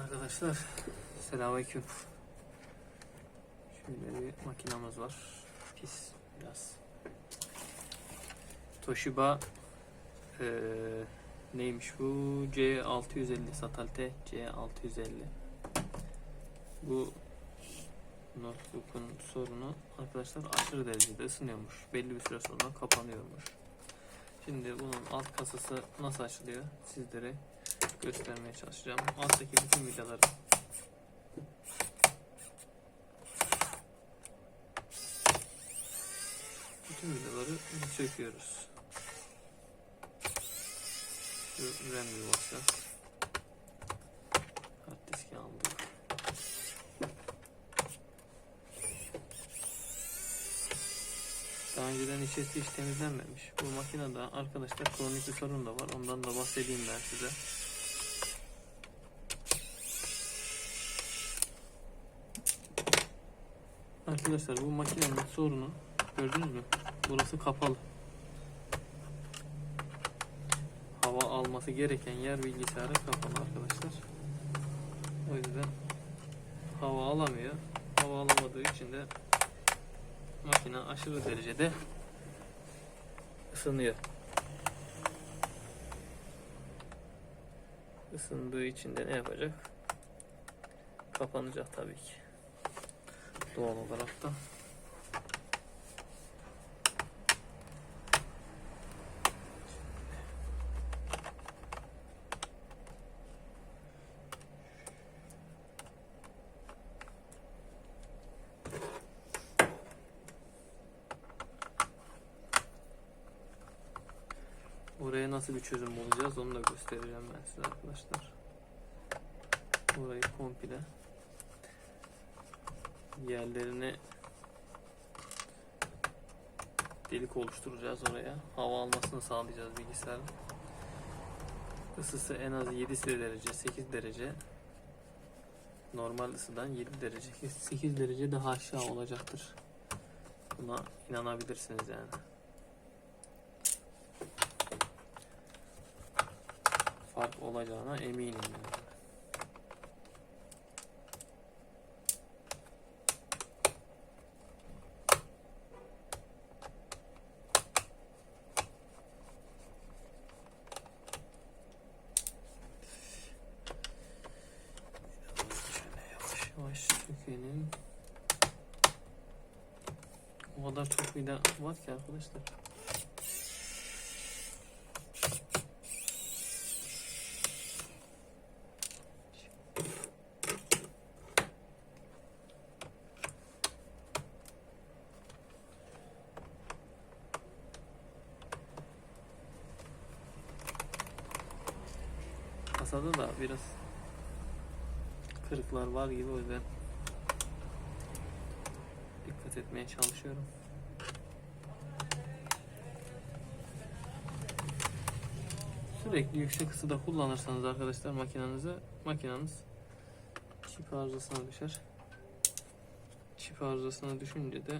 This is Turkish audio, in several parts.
Arkadaşlar selamünaleyküm. Şöyle bir makinamız var. Pis biraz. Toshiba eee, neymiş bu? C650 Satalte C650. Bu notebook'un sorunu arkadaşlar aşırı derecede ısınıyormuş. Belli bir süre sonra kapanıyormuş. Şimdi bunun alt kasası nasıl açılıyor sizlere göstermeye çalışacağım. Alttaki bütün vidaları bütün vidaları söküyoruz. Şu RAM yuvası. Hard diski aldık. Daha önceden içerisi hiç temizlenmemiş. Bu makinede arkadaşlar kronik bir sorun da var. Ondan da bahsedeyim ben size. Arkadaşlar bu makinenin sorunu gördünüz mü? Burası kapalı. Hava alması gereken yer bilgisayara kapalı arkadaşlar. O yüzden hava alamıyor. Hava alamadığı için de makine aşırı derecede ısınıyor. Isındığı için de ne yapacak? Kapanacak tabii ki. Doğal olarak da. Oraya nasıl bir çözüm bulacağız onu da göstereceğim ben size arkadaşlar. Orayı komple yerlerine delik oluşturacağız oraya. Hava almasını sağlayacağız bilgisayarın. Isısı en az 7 derece, 8 derece. Normal ısıdan 7 derece, 8 derece daha aşağı olacaktır. Buna inanabilirsiniz yani. Fark olacağına eminim yani. Şöyle yavaş yavaş sökelim. O kadar çok vida var ki arkadaşlar. Kasada da biraz kırıklar var gibi o yüzden dikkat etmeye çalışıyorum. Sürekli yüksek ısıda kullanırsanız arkadaşlar makinenizi makineniz çip arızasına düşer. Çip arızasına düşünce de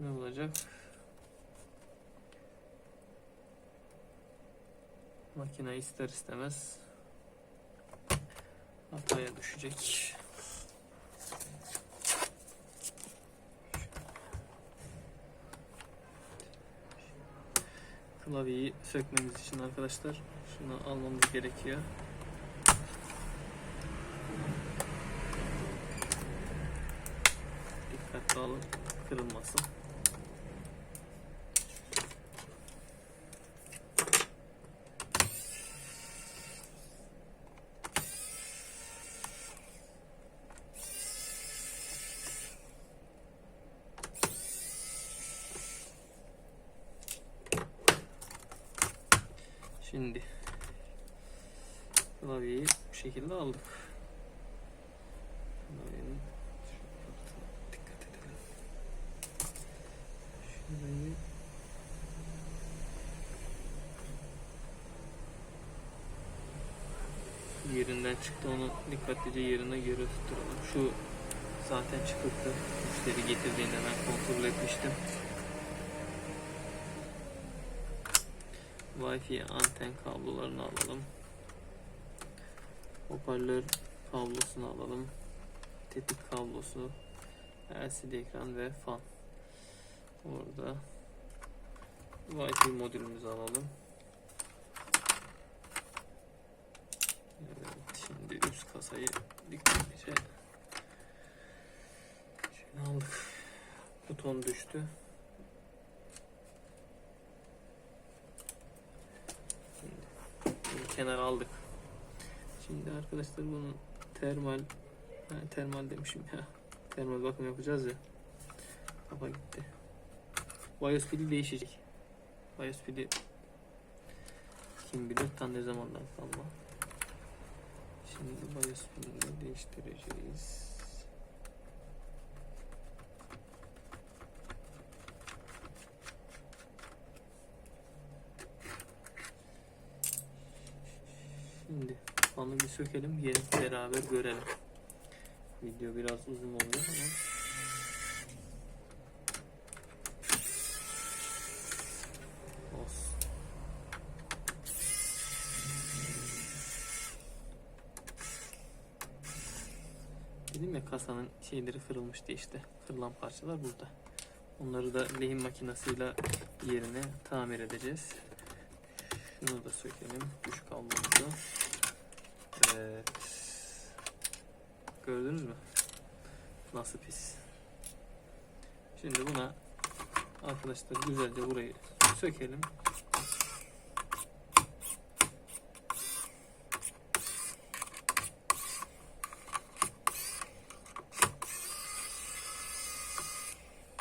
ne olacak? Makine ister istemez hataya düşecek. Klavyeyi sökmemiz için arkadaşlar şunu almamız gerekiyor. Dikkatli alın kırılmasın. Şimdi klavyeyi bu şekilde aldık. Klavyenin dikkat edelim. Şurayı yerinden çıktı onu dikkatlice yerine göre tutturalım. Şu zaten çıkıktı. Müşteri getirdiğinde ben kontrol etmiştim. Wi-Fi anten kablolarını alalım. Hoparlör kablosunu alalım. Tetik kablosu, LCD ekran ve fan. Orada Wi-Fi modülümüzü alalım. Evet, şimdi üst kasayı dikkatlice şöyle aldık. Buton düştü. Şimdi bunu kenara aldık. Şimdi arkadaşlar bunun termal ha, termal demişim ya. Termal bakım yapacağız ya. Kafa gitti. BIOS pili değişecek. BIOS pili kim bilir tam ne zamandan kalma. Şimdi BIOS pilini değiştireceğiz. Şimdi fanı bir sökelim, gelip beraber görelim. Video biraz uzun oldu ama olsun. Dedim ya kasanın şeyleri kırılmıştı işte. Kırılan parçalar burada. Onları da lehim makinesiyle yerine tamir edeceğiz. Şunu da sökelim. Güç kablomuzu. Evet. Gördünüz mü? Nasıl pis. Şimdi buna arkadaşlar güzelce burayı sökelim.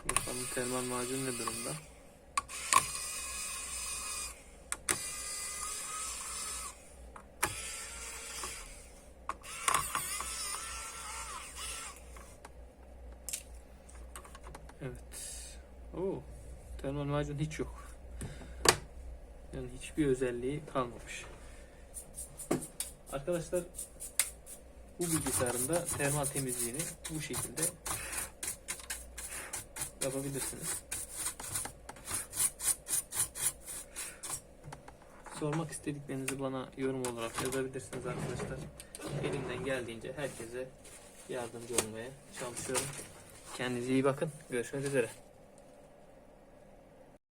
Bakalım termal macun ne durumda? Evet. Oo, termal macun hiç yok. Yani hiçbir özelliği kalmamış. Arkadaşlar bu bilgisayarında termal temizliğini bu şekilde yapabilirsiniz. Sormak istediklerinizi bana yorum olarak yazabilirsiniz arkadaşlar. Elimden geldiğince herkese yardımcı olmaya çalışıyorum. Kendinize iyi bakın. Görüşmek üzere.